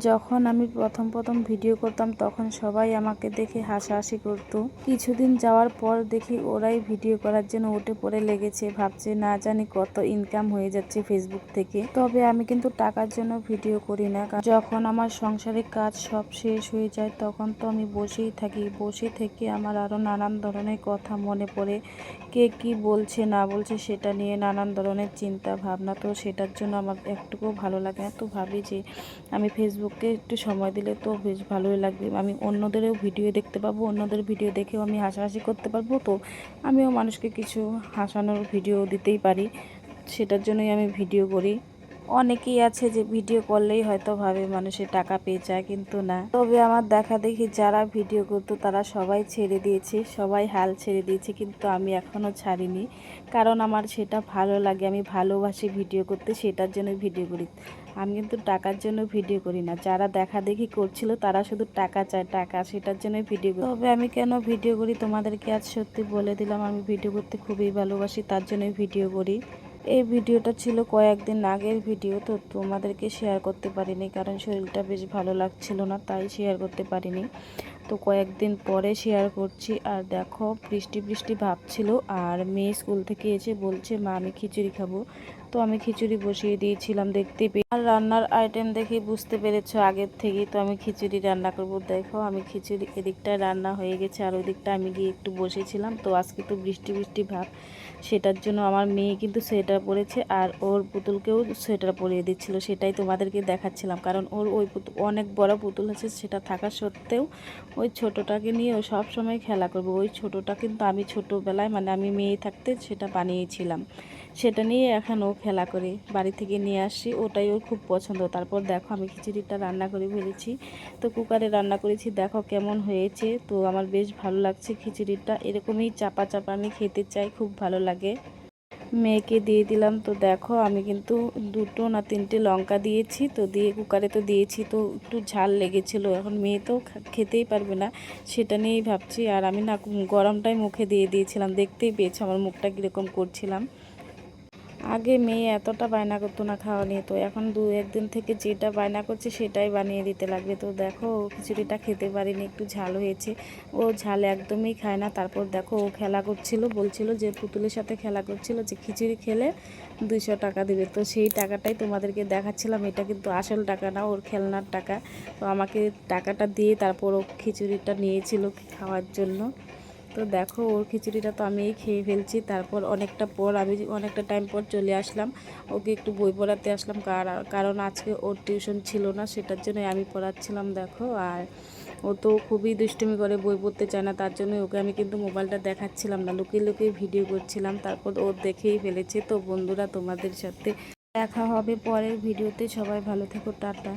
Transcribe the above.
যখন আমি প্রথম প্রথম ভিডিও করতাম, তখন সবাই আমাকে দেখে হাসাহাসি করতো। কিছুদিন যাওয়ার পর দেখি ওরাই ভিডিও করার জন্য উঠে পড়ে লেগেছে। ভাবছে, না জানি কত ইনকাম হয়ে যাচ্ছে ফেসবুক থেকে। তবে আমি কিন্তু টাকার জন্য ভিডিও করি না। যখন আমার সংসারের কাজ সব শেষ হয়ে যায়, তখন তো আমি বসেই থাকি। বসে থেকে আমার আরও নানান ধরনের কথা মনে পড়ে। কে কি বলছে, না বলছে, সেটা নিয়ে নানান ধরনের চিন্তা ভাবনা। তো সেটার জন্য আমার একটুকুও ভালো লাগে না। তো ভাবি যে, আমি ফেসবুককে একটু সময় দিলে তো বেশ ভালোই লাগবে। আমি অন্যদেরও ভিডিও দেখতে পাবো, অন্যদের ভিডিও দেখেও আমি হাসাহাসি করতে পারব। তো আমিও মানুষকে কিছু হাসানোর ভিডিও দিতেই পারি, সেটার জন্যই আমি ভিডিও করি। অনেকেই আছে যে ভিডিও করলেই হয়তো ভাবে মানুষের টাকা পেয়ে যায়, কিন্তু না। তবে আমার দেখা দেখি যারা ভিডিও করতো তারা সবাই ছেড়ে দিয়েছে, সবাই হাল ছেড়ে দিয়েছে, কিন্তু আমি এখনও ছাড়িনি। কারণ আমার সেটা ভালো লাগে, আমি ভালোবাসি ভিডিও করতে, সেটার জন্য ভিডিও করি। আমি কিন্তু টাকার জন্য ভিডিও করি না। যারা দেখা দেখি করছিল তারা শুধু টাকা চায়, টাকা সেটার জন্য ভিডিও করি। তবে আমি কেন ভিডিও করি? তোমাদেরকে আজ সত্যি বলে দিলাম, আমি ভিডিও করতে খুবই ভালোবাসি, তার জন্যই ভিডিও করি। এই ভিডিওটা ছিল কয়েকদিন আগের ভিডিও, তো তোমাদেরকে শেয়ার করতে পারিনি কারণ শরীরটা বেশ ভালো লাগছিল না, তাই শেয়ার করতে পারিনি। তো কয়েকদিন পরে শেয়ার করছি। আর দেখো, বৃষ্টি বৃষ্টি ভাব ছিল আর মেয়ে স্কুল থেকে এসে বলছে, মা, আমি খিচুড়ি খাব। তো আমি খিচুড়ি বসিয়ে দিয়েছিলাম, দেখতে পেয়ে। আর রান্নার আইটেম দেখে বুঝতে পেরেছ আগের থেকেই তো আমি খিচুড়ি রান্না করব। দেখো, আমি খিচুড়ি এদিকটায় রান্না হয়ে গেছে, আর ওই দিকটা আমি গিয়ে একটু বসেছিলাম। তো আজকে তো বৃষ্টি বৃষ্টি ভাব, সেটার জন্য আমার মেয়ে কিন্তু সোয়েটার পরেছে, আর ওর পুতুলকেও সোয়েটার পরিয়ে দিচ্ছিল, সেটাই তোমাদেরকে দেখাচ্ছিলাম। কারণ ওর ওই পুতুল অনেক বড় পুতুল আছে, সেটা থাকা সত্ত্বেও ওই ছোটোটাকে নিয়ে ও সব সময় খেলা করবে। ওই ছোটোটা কিন্তু আমি ছোটোবেলায় মানে আমি মেয়ে থাকতে সেটা বানিয়েছিলাম। সেটা নিয়ে এখন ও খেলা করে। বাড়ি থেকে নিয়ে আসি, ওটাই ওর খুব পছন্দ। তারপর দেখো আমি খিচুড়িটা রান্না করে ফেলেছি। তো কুকারে রান্না করেছি, দেখো কেমন হয়েছে। তো আমার বেশ ভালো লাগছে খিচুড়িটা। এরকমই চাপা চাপা আমি খেতে চাই, খুব ভালো লাগে। মেয়েকে দিয়ে দিলাম। তো দেখো, আমি কিন্তু দুটো না তিনটে লঙ্কা দিয়েছি। তো দিয়ে কুকারে তো দিয়েছি, তো একটু ঝাল লেগেছিলো। এখন মেয়ে তো খেতেই পারবে না, সেটা নিয়েই ভাবছি। আর আমি না, গরমটাই মুখে দিয়ে দিয়েছিলাম। দেখতেই পেয়েছি আমার মুখটা কীরকম করছিলাম। আগে মেয়ে এতটা বায়না করতো না খাওয়া নিয়ে, তো এখন দু একদিন থেকে যেটা বায়না করছে সেটাই বানিয়ে দিতে লাগবে। তো দেখো, ও খিচুড়িটা খেতে পারিনি, একটু ঝাল হয়েছে। ও ঝাল একদমই খায় না। তারপর দেখো, ও খেলা করছিল, বলছিল যে পুতুলের সাথে খেলা করছিল যে খিচুড়ি খেলে দুইশো টাকা দেবে। তো সেই টাকাটাই তোমাদেরকে দেখাচ্ছিলাম, এটা কিন্তু আসল টাকা না, ওর খেলনার টাকা। তো আমাকে টাকাটা দিয়ে তারপর ও খিচুড়িটা নিয়েছিল খাওয়ার জন্য। তো দেখো, ওর খিচুড়িটা তো আমিই খেয়ে ফেলছি। তারপর অনেকটা পর আমি অনেকটা টাইম পর চলে আসলাম। ওকে একটু বই পড়াতে আসলাম। কারণ আজকে ওর টিউশন ছিল না, সেটার জন্য আমি পড়াচ্ছিলাম, দেখো। আর ও তো খুবই দুষ্টুমি করে বই পড়তে চায় না, তার জন্য ওকে আমি কিন্তু মোবাইলটা দেখাচ্ছিলাম না, লুকিয়ে লুকিয়ে ভিডিও করছিলাম। তারপর ও দেখেই ফেলেছে। তো বন্ধুরা, তোমাদের সাথে দেখা হবে পরের ভিডিওতে সবাই ভালো থেকো, টাটা।